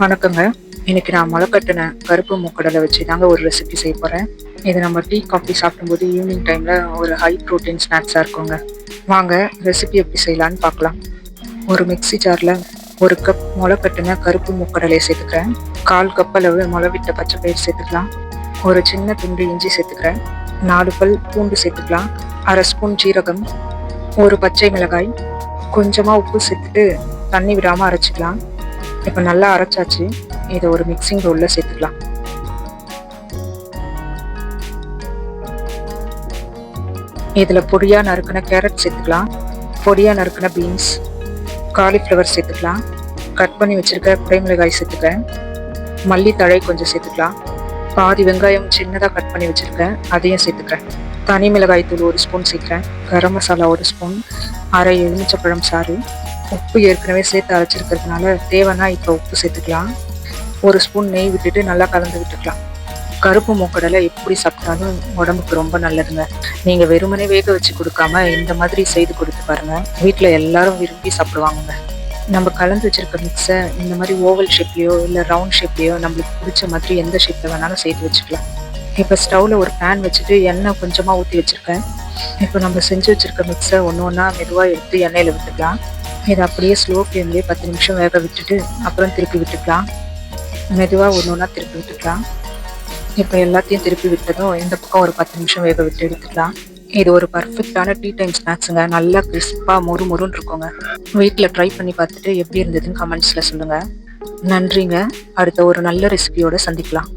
வணக்கங்க. இன்னைக்கு நான் முளைக்கட்டின கருப்பு மூக்கடலை வச்சு தாங்க ஒரு ரெசிபி செய்ய போகிறேன் இது நம்ம டீ காஃபி சாப்பிடும்போது ஈவினிங் டைமில் ஒரு ஹை ப்ரோட்டீன் ஸ்நாக்ஸாக இருக்குங்க. வாங்க ரெசிபி எப்படி செய்யலான்னு பார்க்கலாம். ஒரு மிக்ஸி ஜாரில் ஒரு கப் முளைக்கட்டின கருப்பு மூக்கடலையை சேர்த்துக்கிறேன். கால் கப் அளவு முளைவிட்ட பச்சை பயிர் சேர்த்துக்கலாம். ஒரு சின்ன துண்டு இஞ்சி சேர்த்துக்கிறேன். நாலு பல் பூண்டு சேர்த்துக்கலாம். அரை ஸ்பூன் ஜீரகம் ஒரு பச்சை மிளகாய் கொஞ்சமாக உப்பு சேர்த்துட்டு தண்ணி விடாமல் அரைச்சிக்கலாம். இப்போ நல்லா அரைச்சாச்சு. இதை ஒரு மிக்சிங் பவுலில் சேர்த்துக்கலாம். இதில் பொடியாக நறுக்கின கேரட் சேர்த்துக்கலாம். பொடியாக நறுக்கின பீன்ஸ் காலிஃப்ளவர் சேர்த்துக்கலாம். கட் பண்ணி வச்சுருக்க குடைமிளகாய் சேர்த்துக்கிறேன். மல்லித்தழை கொஞ்சம் சேர்த்துக்கலாம். பாதி வெங்காயம் சின்னதாக கட் பண்ணி வச்சுருக்கேன் அதையும் சேர்த்துக்கிறேன். தனி மிளகாய் தூள் ஒரு ஸ்பூன் சேர்க்குறேன் கரம் மசாலா ஒரு ஸ்பூன் அரை எலுமிச்சப்பழம் சாறு. உப்பு ஏற்கனவே சேர்த்து அரைச்சிருக்கிறதுனால தேவைன்னா இப்போ உப்பு சேர்த்துக்கலாம். ஒரு ஸ்பூன் நெய் விட்டுட்டு நல்லா கலந்து விட்டுக்கலாம். கருப்பு மூக்கடலை எப்படி சாப்பிட்டாலும் உடம்புக்கு ரொம்ப நல்லதுங்க. நீங்கள் வெறுமனே வேக வச்சு கொடுக்காம இந்த மாதிரி செய்து கொடுத்து பாருங்க. வீட்டில் எல்லாரும் விரும்பி சாப்பிடுவாங்க நம்ம கலந்து வச்சிருக்க மிக்ஸை இந்த மாதிரி ஓவல் ஷேப்லேயோ இல்லை ரவுண்ட் ஷேப்லேயோ நம்மளுக்கு பிடிச்ச மாதிரி எந்த ஷேப்பில் வேணாலும் சேர்த்து வச்சுக்கலாம். இப்போ ஸ்டவ்வில் ஒரு பேன் வச்சுட்டு எண்ணெய் கொஞ்சமாக ஊற்றி வச்சுருக்கேன். இப்போ நம்ம செஞ்சு வச்சுருக்க மிக்ஸை ஒன்று ஒன்றா மெதுவாக எடுத்து எண்ணெயில் விட்டுக்கலாம். இதை அப்படியே ஸ்லோ ஃப்ளேம்லேயே பத்து நிமிஷம் வேக விட்டுட்டு அப்புறம் திருப்பி விட்டுக்கலாம். மெதுவாக ஒன்று ஒன்றா திருப்பி விட்டுக்கலாம். இப்போ எல்லாத்தையும் திருப்பி விட்டதும் இந்த பக்கம் ஒரு பத்து நிமிஷம் வேக விட்டு எடுத்துக்கலாம். இது ஒரு பர்ஃபெக்டான டீ டைம் ஸ்நாக்ஸுங்க நல்லா கிறிஸ்பாக மொறு மொறுன்னு இருக்குங்க. வீட்டில் ட்ரை பண்ணி பார்த்துட்டு எப்படி இருந்ததுன்னு கமெண்ட்ஸில் சொல்லுங்கள் நன்றிங்க. அடுத்த ஒரு நல்ல ரெசிபியோடு சந்திக்கலாம்.